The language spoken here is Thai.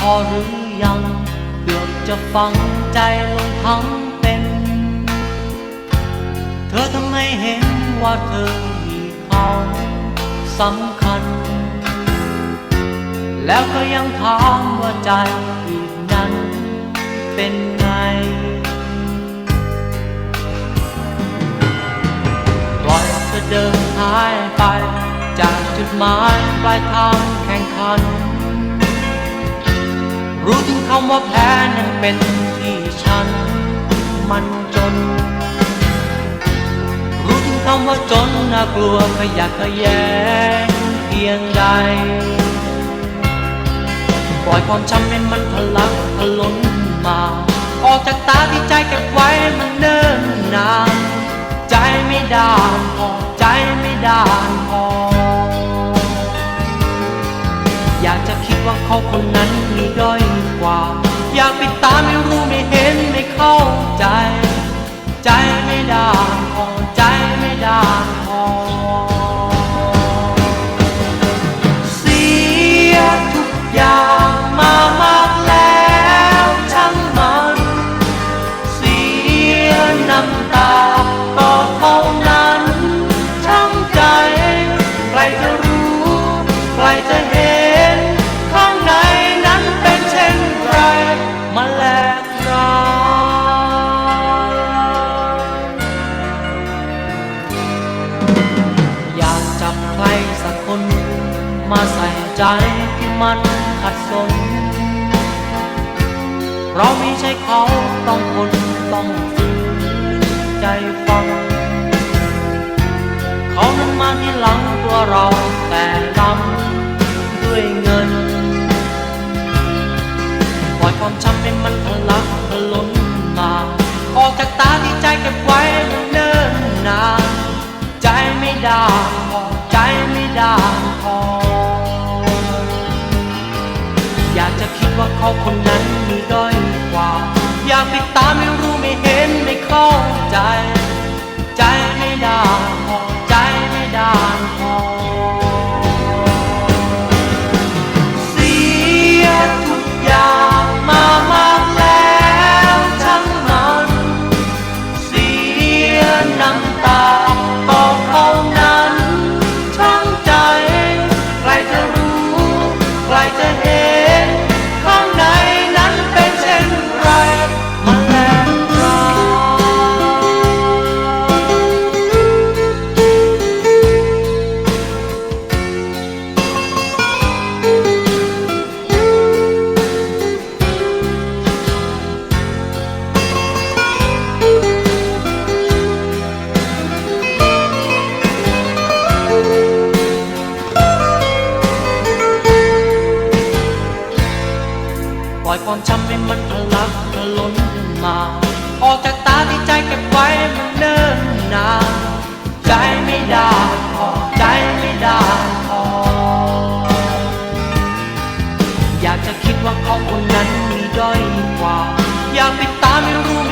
พอหรือยังเกือบจะฟังใจลงทั้งเป็น เธอทำไมเห็นว่าเธอมีเขาสำคัญ แล้วก็ยังถามว่าใจอีกนั้นเป็นไง ปล่อยเธอเดินหายไป จากจุดหมายปลายทางแข่งขัน รู้ถึงคำว่าแพ้นั้นเป็นที่ฉัน มันจน รู้ถึงคำว่าจนน่ากลัวขยะกขยงเพียงใด ปล่อยความช้ำให้มันทะลักทะล้นมา ออกจากตาที่ใจกับ เขาคนนั้นมีด้อยกว่า อยากปิดตาไม่รู้ไม่เห็นไม่เข้าใจ ใจไม่ด้านพอใจไม่ด้ ใจที่มันขัดสน เราไม่ใช่เขาต้องคนต้องฝืนใจฟัง เขานั้นมาที่หลังตัวเราแต่ลำด้วยเงิน ปล่อยความช้ำให้มัน ราะคนนั้นมีด้อยกว่า อยากปิดตามไม่รู้ไม่เห็นไม่เข้าใจ ใจ อยความช้ำให้มันทะลักทะล้นมา ออกจากตาที่ใจเก็บไว้มันเนิ่นนานใจไม่ได้พอใจไม่ได้พออยากจะคิดว่าเขาคนนั้นมีด้อยกว่า อยากปิดตาไม่รู้